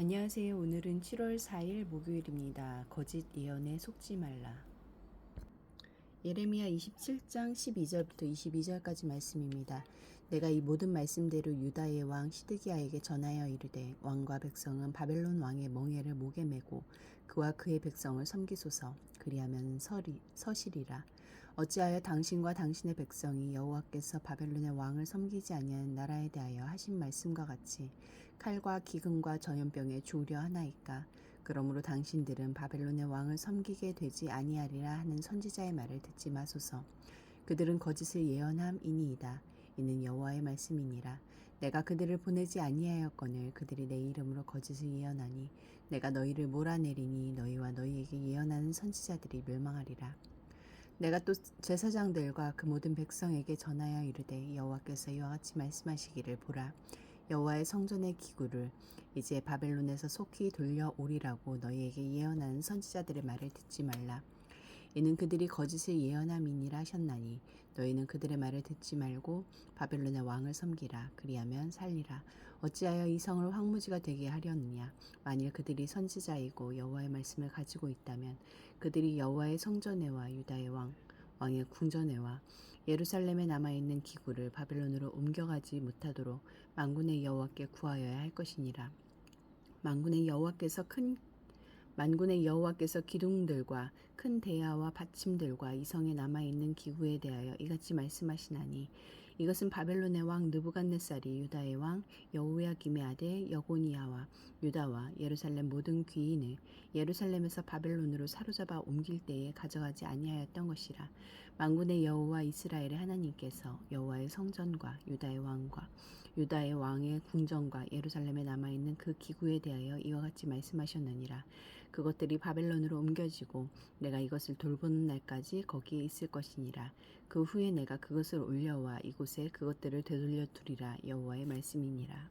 안녕하세요. 오늘은 7월 4일 목요일입니다. 거짓 예언에 속지 말라. 예레미야 27장 12절부터 22절까지 말씀입니다. 내가 이 모든 말씀대로 유다의 왕 시드기야에게 전하여 이르되 왕과 백성은 바벨론 왕의 멍에를 목에 메고 그와 그의 백성을 섬기소서 그리하면 서리, 서시리라 어찌하여 당신과 당신의 백성이 여호와께서 바벨론의 왕을 섬기지 아니하는 나라에 대하여 하신 말씀과 같이 칼과 기근과 전염병에 죽으려 하나이까 그러므로 당신들은 바벨론의 왕을 섬기게 되지 아니하리라 하는 선지자의 말을 듣지 마소서. 그들은 거짓을 예언함이니이다. 이는 여호와의 말씀이니라. 내가 그들을 보내지 아니하였거늘 그들이 내 이름으로 거짓을 예언하니 내가 너희를 몰아내리니 너희와 너희에게 예언하는 선지자들이 멸망하리라. 내가 또 제사장들과 그 모든 백성에게 전하여 이르되 여호와께서 이와 같이 말씀하시기를 보라. 여호와의 성전의 기구를 이제 바벨론에서 속히 돌려오리라고 너희에게 예언하는 선지자들의 말을 듣지 말라. 이는 그들이 거짓을 예언함이니라 하셨나니 너희는 그들의 말을 듣지 말고 바벨론의 왕을 섬기라. 그리하면 살리라 어찌하여 이 성을 황무지가 되게 하려느냐 만일 그들이 선지자이고 여호와의 말씀을 가지고 있다면 그들이 여호와의 성전에와 유다의 왕 왕의 궁전에와 예루살렘에 남아 있는 기구를 바벨론으로 옮겨가지 못하도록 만군의 여호와께 구하여야 할 것이니라. 만군의 여호와께서 큰 만군의 여호와께서 기둥들과 큰 대야와 받침들과 이 성에 남아 있는 기구에 대하여 이같이 말씀하시나니 이것은 바벨론의 왕 느부갓네살이 유다의 왕 여호야김의 아들 여고니아와 유다와 예루살렘 모든 귀인을 예루살렘에서 바벨론으로 사로잡아 옮길 때에 가져가지 아니하였던 것이라. 만군의 여호와 이스라엘의 하나님께서 여호와의 성전과 유다의 왕과 유다의 왕의 궁전과 예루살렘에 남아 있는 그 기구에 대하여 이와 같이 말씀하셨느니라 그것들이 바벨론으로 옮겨지고 내가 이것을 돌보는 날까지 거기에 있을 것이니라. 그 후에 내가 그것을 올려와 이곳에 그것들을 되돌려 두리라 여호와의 말씀이니라.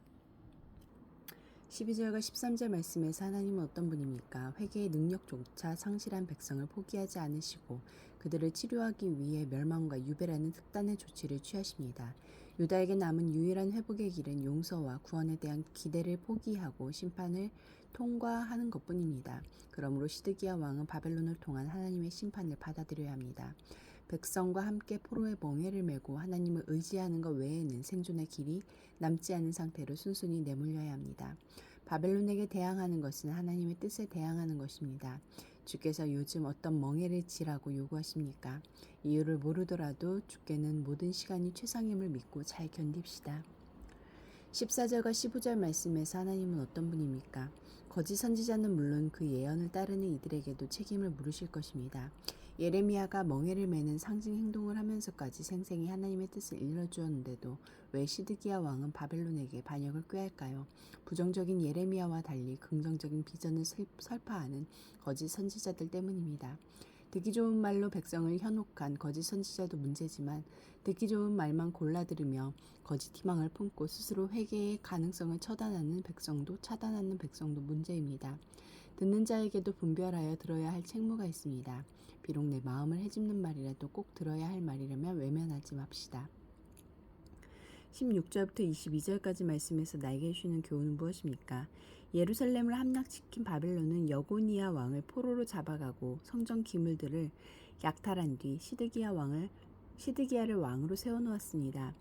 12절과 13절 말씀에서 하나님은 어떤 분입니까? 회개의 능력조차 상실한 백성을 포기하지 않으시고 그들을 치료하기 위해 멸망과 유배라는 특단의 조치를 취하십니다. 유다에게 남은 유일한 회복의 길은 용서와 구원에 대한 기대를 포기하고 심판을 통과하는 것뿐입니다. 그러므로 시드기야 왕은 바벨론을 통한 하나님의 심판을 받아들여야 합니다. 백성과 함께 포로의 멍에를 메고 하나님을 의지하는 것 외에는 생존의 길이 남지 않은 상태로 순순히 내몰려야 합니다. 바벨론에게 대항하는 것은 하나님의 뜻에 대항하는 것입니다. 주께서 요즘 어떤 멍에를 치라고 요구하십니까? 이유를 모르더라도 주께는 모든 시간이 최상임을 믿고 잘 견딥시다. 14절과 15절 말씀에서 하나님은 어떤 분입니까? 거짓 선지자는 물론 그 예언을 따르는 이들에게도 책임을 물으실 것입니다. 예레미야가 멍에를 매는 상징 행동을 하면서까지 생생히 하나님의 뜻을 일러주었는데도 왜 시드기야 왕은 바벨론에게 반역을 꾀할까요? 부정적인 예레미야와 달리 긍정적인 비전을 설파하는 거짓 선지자들 때문입니다. 듣기 좋은 말로 백성을 현혹한 거짓 선지자도 문제지만 듣기 좋은 말만 골라 들으며 거짓 희망을 품고 스스로 회개의 가능성을 처단하는 백성도 차단하는 백성도 문제입니다. 듣는 자에게도 분별하여 들어야 할 책무가 있습니다. 비록 내 마음을 해집는 말이라도 꼭 들어야 할 말이라면 외면하지 맙시다. 16절부터 22절까지 말씀에서 나에게 주는 교훈은 무엇입니까? 예루살렘을 함락시킨 바벨론은 여고니아 왕을 포로로 잡아가고 성전 기물들을 약탈한 뒤 시드기야 왕을 시드기야를 왕으로 세워놓았습니다.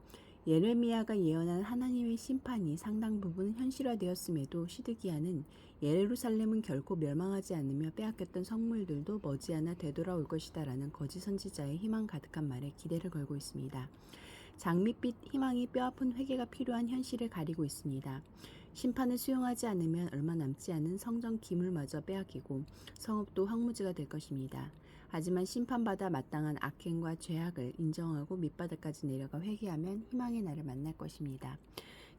예레미야가 예언한 하나님의 심판이 상당 부분 현실화되었음에도 시드기야는 예루살렘은 결코 멸망하지 않으며 빼앗겼던 성물들도 머지않아 되돌아올 것이다라는 거짓 선지자의 희망 가득한 말에 기대를 걸고 있습니다. 장밋빛 희망이 뼈아픈 회개가 필요한 현실을 가리고 있습니다. 심판을 수용하지 않으면 얼마 남지 않은 성전 기물마저 빼앗기고 성읍도 황무지가 될 것입니다. 하지만 심판받아 마땅한 악행과 죄악을 인정하고 밑바닥까지 내려가 회개하면 희망의 날을 만날 것입니다.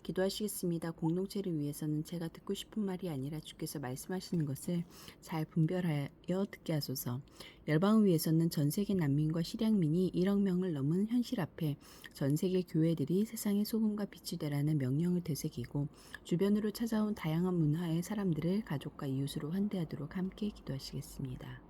기도하시겠습니다. 공동체를 위해서는 제가 듣고 싶은 말이 아니라 주께서 말씀하시는 것을 잘 분별하여 듣게 하소서. 열방을 위해서는 전 세계 난민과 실향민이 1억 명을 넘은 현실 앞에 전 세계 교회들이 세상의 소금과 빛이 되라는 명령을 되새기고 주변으로 찾아온 다양한 문화의 사람들을 가족과 이웃으로 환대하도록 함께 기도하시겠습니다.